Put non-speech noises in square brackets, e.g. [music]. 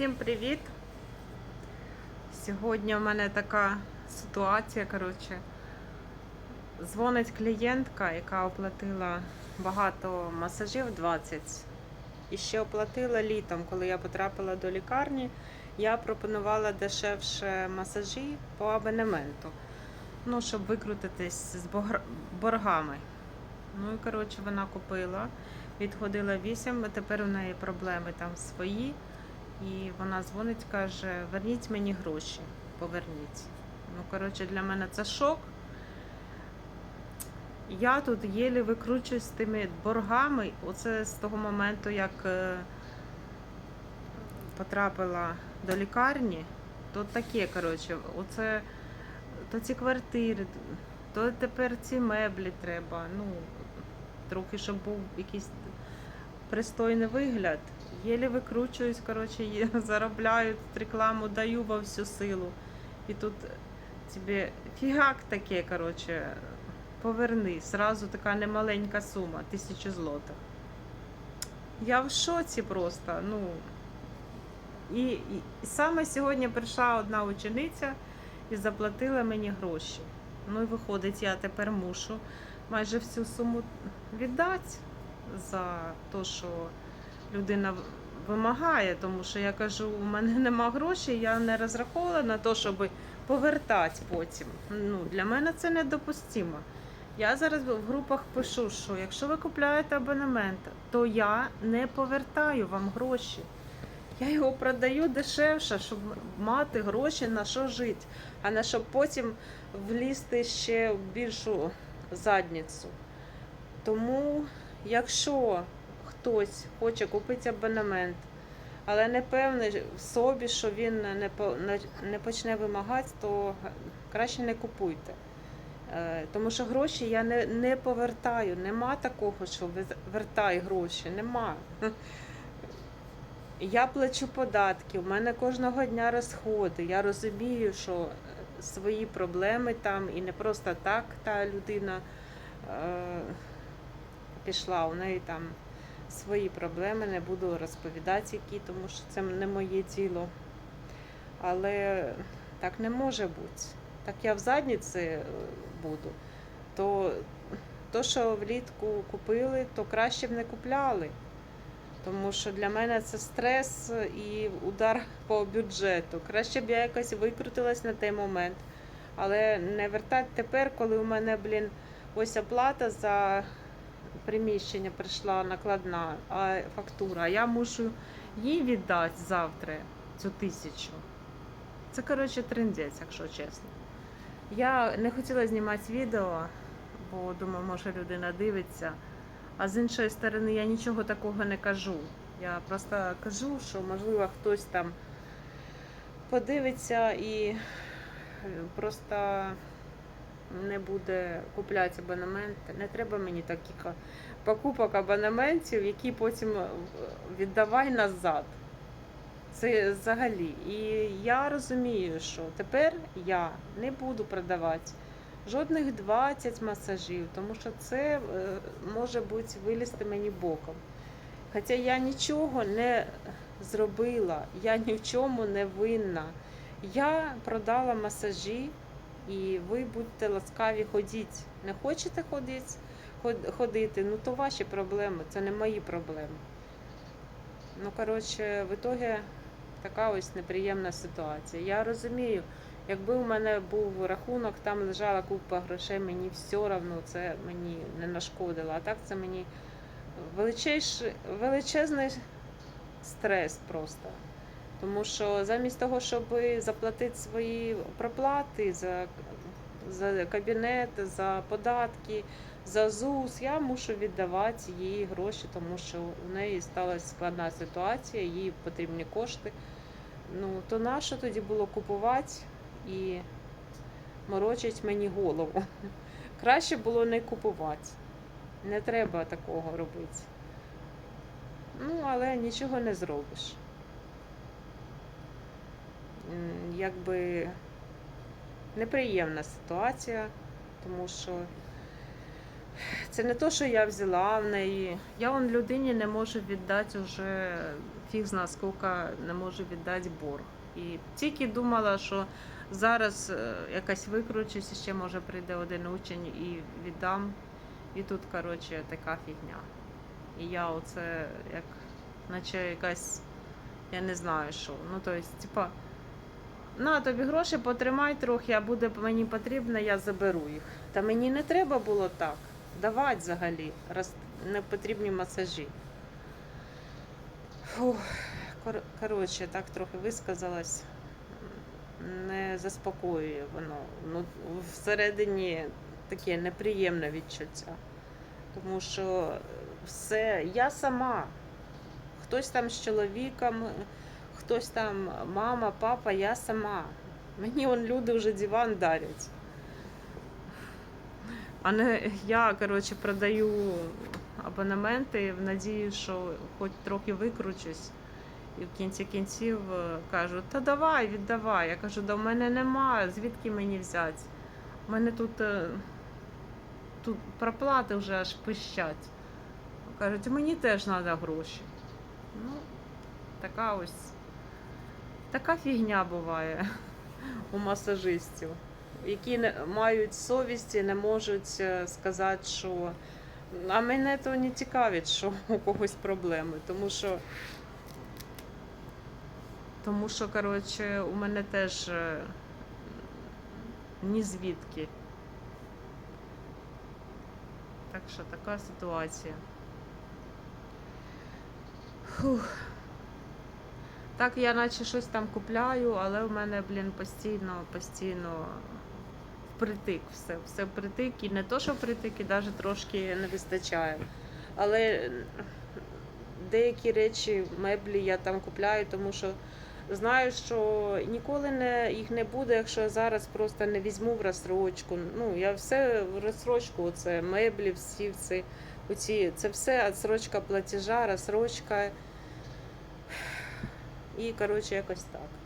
Всім привіт! Сьогодні у мене така ситуація, коротше. Дзвонить клієнтка, яка оплатила багато масажів 20. І ще оплатила літом, коли я потрапила до лікарні. Я пропонувала дешевше масажі по абонементу. Ну, щоб викрутитись з боргами. Ну і коротше вона купила, відходила 8, а тепер у неї проблеми там свої. І вона дзвонить, каже: верніть мені гроші, поверніть. Ну, коротше, для мене це шок. Я тут єлі викручуюсь з тими боргами. Оце з того моменту, як е, потрапила до лікарні, то таке, коротше, оце то ці квартири, то тепер ці меблі треба. Ну, трохи, щоб був якийсь пристойний вигляд. Єлі викручуюсь, коротше, [laughs] заробляю, рекламу даю во всю силу. І тут тобі фігак таке, коротше, поверни. Сразу така немаленька сума, тисячу злотих. Я в шоці просто. Ну, і, і, і саме сьогодні прийшла одна учениця і заплатила мені гроші. Ну і виходить, я тепер мушу майже всю суму віддати за те, що людина вимагає, тому що я кажу, у мене [laughs] нема грошей, я не розраховувала на те, щоб повертати потім. Ну, для мене це недопустимо. Я зараз в групах пишу, що якщо ви купуєте абонемент, то я не повертаю вам гроші. Я його продаю дешевше, щоб мати гроші на що жити, а не щоб потім влізти ще в більшу задницю. Тому, якщо хтось хоче купити абонемент, але не певний в собі, що він не, не- не почне вимагати, то краще не купуйте. Е, Тому що гроші я не, не повертаю. Нема такого, що вертай гроші. Нема. [laughs] Я плачу податки, у мене кожного дня розходи. Я розумію, що е, свої проблеми там і не просто так та людина е, пішла. У неї там свої проблеми, не буду розповідати, які, тому що це не моє тіло. Але так не може бути. Так я в задніці е, буду. То, то, що влітку купили, то краще б не купляли. Тому що для мене це стрес і удар по бюджету. Краще б я якось викрутилась на той момент. Але не вертати тепер, коли у мене, блін, ось оплата за приміщення прийшла накладна фактура, я мушу їй віддати завтра цю тисячу. Це, коротше, трендець, якщо чесно. Я не хотіла знімати відео, бо думаю, може людина дивиться. А з іншої сторони, я нічого такого не кажу. Я просто кажу, що можливо хтось там подивиться і просто не буде купляти абонемент. Не треба мені таких покупок абонементів, які потім е, віддавай назад. Це взагалі. І я розумію, що тепер я не буду продавати жодних 20 масажів, тому що це е, може бути вилізти мені боком. Хоча я нічого не зробила, я ні в чому не винна. Я продала масажі, і ви будьте ласкаві ходіть. Не хочете ходити, ход- ходити, ну то ваші проблеми, це не мої проблеми. Ну, коротше, в ітогі така ось неприємна ситуація. Я розумію, якби у мене був рахунок, там лежала купа грошей, мені все одно це мені не нашкодило. А так це мені величезний стрес просто. Тому що замість того, щоб заплатити свої проплати за, за кабінет, за податки, за ЗУС, я мушу віддавати їй гроші, тому що у неї сталася складна ситуація, їй потрібні кошти. Ну, то нащо тоді було купувати і морочить мені голову? [laughs] Краще було не купувати. Не треба такого робити. Ну, але нічого не зробиш. Якби неприємна ситуація, тому що Це не то, що я взяла в неї. Я вон людині не можу віддати вже фіг зна скільки не можу віддати борг. І тільки думала, що зараз е, якась викручусь, ще може прийде один учень і віддам. І тут, коротше, така фігня. І я оце як, наче якась, я не знаю що. Ну, то есть, типа, на тобі гроші, потримай трохи, а буде мені потрібно, я заберу їх. Та мені не треба було так. Давати взагалі, раз не потрібні масажі. Фух, кор- коротше, так трохи висказалась. Не заспокоює воно. Ну, всередині таке неприємне відчуття. Тому що все, я сама. Хтось там з чоловіком, хтось там мама, папа, я сама. Мені он люди вже диван дарять. А не я, коротше, продаю абонементи в надії, що хоч трохи викручусь. І в кінці кінців е, кажуть, та давай, віддавай. Я кажу, да в мене немає, звідки мені взяти? У мене тут, е, тут проплати вже аж пищать. Кажуть, мені теж треба гроші. Ну, така ось така фігня буває у масажистів, які не мають совісті, не можуть е, сказати, що а мене то не цікавить, що у когось проблеми, тому що тому що, коротше, у мене теж е, ні звідки. Так що така ситуація. Фух. Так, я наче щось там купляю, але в мене, блін, постійно, постійно впритик все. Все впритик. І не то, що впритик, і навіть трошки не вистачає. Але деякі речі, меблі я там купляю, тому що знаю, що ніколи не, їх не буде, якщо я зараз просто не візьму в розсрочку. Ну, я все в розсрочку, оце меблі, всі ці, оці, це все відсрочка платежа, розсрочка. І, коротше, якось так.